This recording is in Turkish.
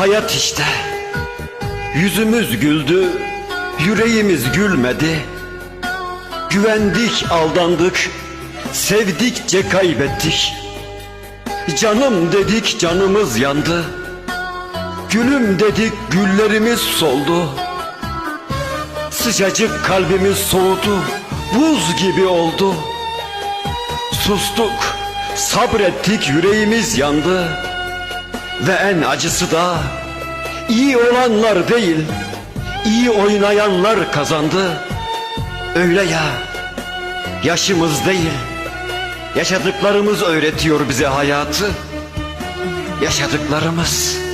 Hayat işte. Yüzümüz güldü, yüreğimiz gülmedi. Güvendik, aldandık, sevdikçe kaybettik. Canım dedik, canımız yandı. Gülüm dedik, güllerimiz soldu. Sıcacık kalbimiz soğudu, buz gibi oldu. Sustuk, sabrettik, yüreğimiz yandı. Ve en acısı da iyi olanlar değil, iyi oynayanlar kazandı. Öyle ya, yaşımız değil, yaşadıklarımız öğretiyor bize hayatı. Yaşadıklarımız.